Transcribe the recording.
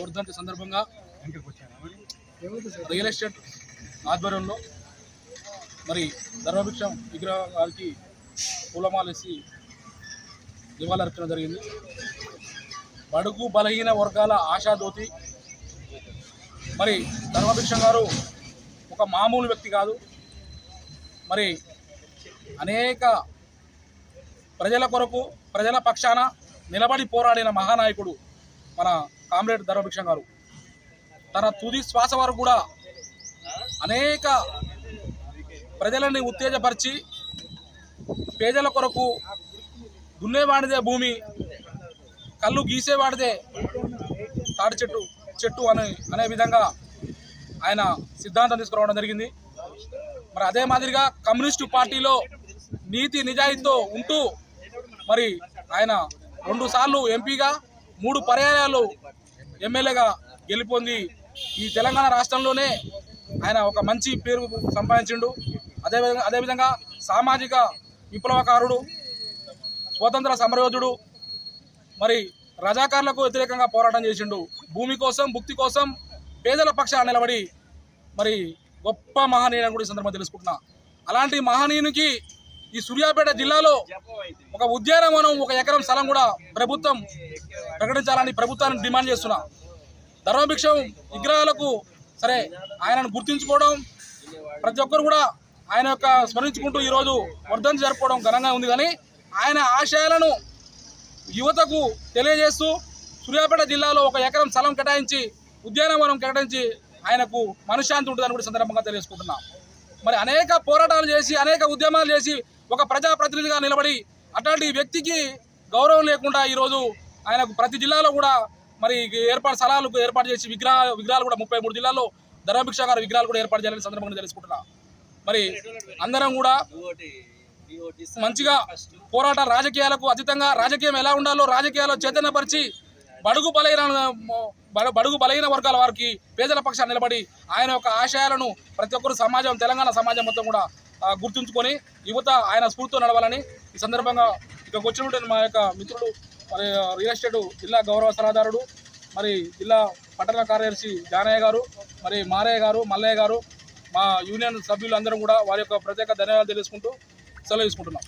వర్ధంతి సందర్భంగా real estate ఆధ్వర్యంలో మరి ధర్మభిక్షం విగ్రహాలకి పూలమాలేసి నివాళులర్పణ జరిగింది. బడుగు బలహీన వర్గాల ఆశాదోతి మరి ధర్మభిక్షం గారు ఒక మామూలు వ్యక్తి కాదు. మరి అనేక ప్రజల కొరకు ప్రజల పక్షాన నిలబడి పోరాడిన మహానాయకుడు మన కామ్రేడ్ ధర్మభిక్షం గారు. తన తుది శ్వాస వారు కూడా అనేక ప్రజలని ఉత్తేజపరిచి పేదల కొరకు దున్నేవాడిదే భూమి కళ్ళు గీసేవాడిదే తాడి చెట్టు చెట్టు అని అనే విధంగా ఆయన సిద్ధాంతం తీసుకురావడం జరిగింది. మరి అదే మాదిరిగా కమ్యూనిస్టు పార్టీలో నీతి నిజాయితీతో ఉంటూ మరి ఆయన రెండుసార్లు ఎంపీగా మూడు పర్యాయాలు ఎమ్మెల్యేగా గెలుపొంది. ఈ తెలంగాణ రాష్ట్రంలోనే ఆయన ఒక మంచి పేరు సంపాదించిండు. అదేవిధంగా అదేవిధంగా సామాజిక విప్లవకారుడు స్వతంత్ర సమరయోధుడు మరి రజాకారులకు వ్యతిరేకంగా పోరాటం చేసిండు. భూమి కోసం భుక్తి కోసం పేదల పక్షాన నిలబడి మరి గొప్ప మహనీయుని కూడా ఈ సందర్భంగా తెలుసుకుంటున్నా. అలాంటి మహనీయునికి ఈ సూర్యాపేట జిల్లాలో ఒక ఉద్యానవనం ఒక ఎకరం స్థలం కూడా ప్రభుత్వం ప్రకటించాలని ప్రభుత్వాన్ని డిమాండ్ చేస్తున్నా. ధర్మభిక్షం విగ్రహాలకు సరే ఆయనను గుర్తించుకోవడం ప్రతి ఒక్కరు కూడా ఆయన యొక్క స్మరించుకుంటూ ఈరోజు వర్ధంతి జరుపుకోవడం ఘనంగా ఉంది. కానీ ఆయన ఆశయాలను యువతకు తెలియజేస్తూ సూర్యాపేట జిల్లాలో ఒక ఎకరం స్థలం కేటాయించి ఉద్యానవనం కేటాయించి ఆయనకు మనశ్శాంతి ఉంటుందని కూడా సందర్భంగా తెలియజేసుకుంటున్నాం. మరి అనేక పోరాటాలు చేసి అనేక ఉద్యమాలు చేసి ఒక ప్రజాప్రతినిధిగా నిలబడి అట్లాంటి వ్యక్తికి గౌరవం లేకుండా ఈరోజు ఆయనకు ప్రతి జిల్లాలో కూడా మరి ఏర్పాటు స్థలాలకు ఏర్పాటు చేసి విగ్రహ విగ్రహాలు కూడా ముప్పై మూడు జిల్లాల్లో ధర్మభిక్ష గారి విగ్రహాలు కూడా ఏర్పాటు చేయాలని సందర్భంగా తెలుసుకుంటున్నా మరి అందరం కూడా మంచిగా పోరాట రాజకీయాలకు అతీతంగా రాజకీయం ఎలా ఉండాలో రాజకీయాల్లో చైతన్యపరిచి బడుగు బలైన బడుగు బలైన వర్గాల వారికి పేదల పక్షాన్ని నిలబడి ఆయన యొక్క ఆశయాలను ప్రతి ఒక్కరు సమాజం తెలంగాణ సమాజం మొత్తం కూడా గుర్తుంచుకొని యువత ఆయన స్ఫూర్తితో నడవాలని ఈ సందర్భంగా ఇక్కడికి వచ్చినటువంటి మా యొక్క మిత్రుడు మరి రియల్ ఎస్టేట్ జిల్లా గౌరవ సలహాదారుడు మరి జిల్లా పట్టణ కార్యదర్శి జానయ్య గారు మరి మారయ్య గారు మల్లయ్య గారు మా యూనియన్ సభ్యులందరూ కూడా వారి యొక్క ప్రత్యేక ధన్యవాదాలు తెలుసుకుంటూ సెలవు తీసుకుంటున్నాం.